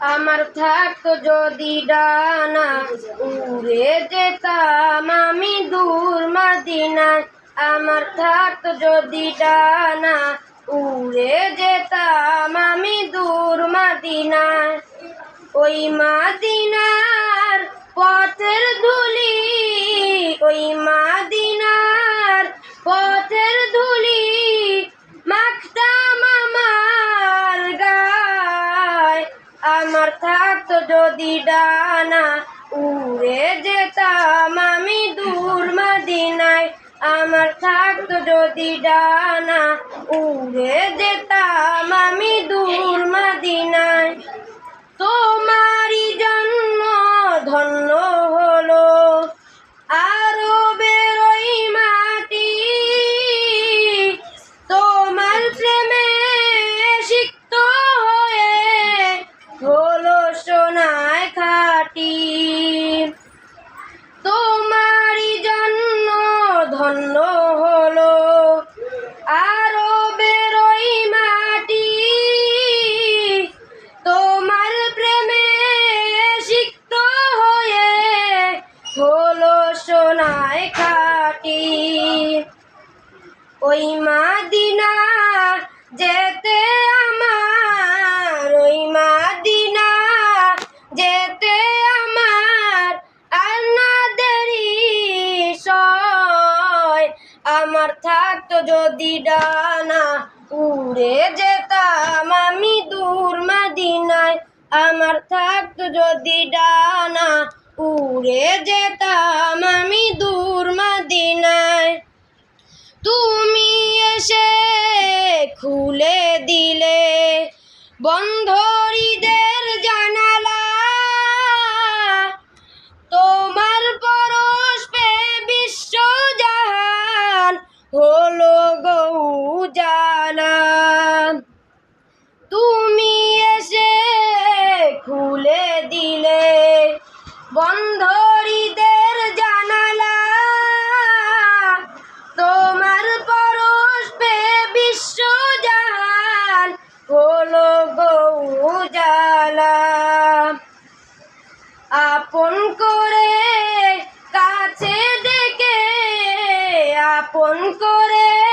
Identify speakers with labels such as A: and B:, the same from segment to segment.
A: আমার থাকতো যদি ডানা, উড়ে যেতাম আমি দূর মাদিনায়। আমার থাকতো যদি ডানা, উড়ে যেতাম আমি দূর মাদিনায়। ওই মাদিনার ডানা উড়ে যেতাম আমি দূর মাদিনায়। আমার থাকতো যদি ডানা, উড়ে যেতাম আমি দূর মাদিনায়। তোমারই জন্ম ধন্য হলো, আরও বেরোই মাটি। তোমার প্রেমে সিক্ত হয়ে হলো সোনায় খাটি তোমারই জন্য ধন্য হলো আরও বেরোই মাটি। তোমার প্রেমে সিক্ত হয়ে হলো সোনায় খাটি। ওই মাদিনা যেতে আমার থাকতো যদি ডানা, উড়ে যেতাম আমি দূর মাদিনায়। আমার থাকতো যদি ডানা, উড়ে যেতাম আমি দূর মাদিনায়। তুমি এসে খুলে দিলে, বন্ধ গৌজালা তুমি এসে খুলে দিলে বন্ধ হৃদের জানালা। তোমার পরশ পে বিশ্ব জাহান হলো গৌজালা আপন করে কাছে ডেকে, আপন করে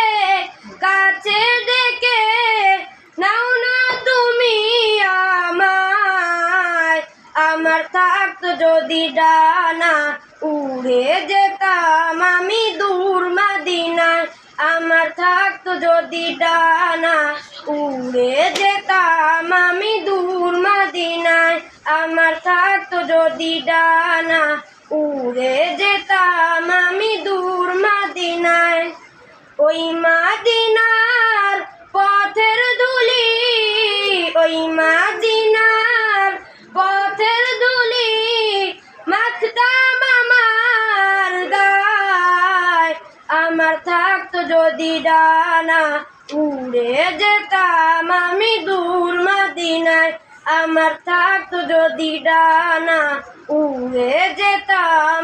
A: কাছে ডেকে নাও না তুমি আমার থাকতো যদি ডানা, উড়ে যেতাম আমি দূর মাদিনায়। আমার থাকতো যদি ডানা, উড়ে যেতাম আমি দূর মাদিনায়। আমার যদি ডানা, উড়ে যেতাম ওই মাদিনার পথের ধুলি, ওই মাদিনার পথের ধুলি মাখতাম গায়। আমার থাকতো যদি ডানা উড়ে যেতাম আমি দূর মাদিনায়। আমার থাকতো যদি ডানা উড়ে যেতাম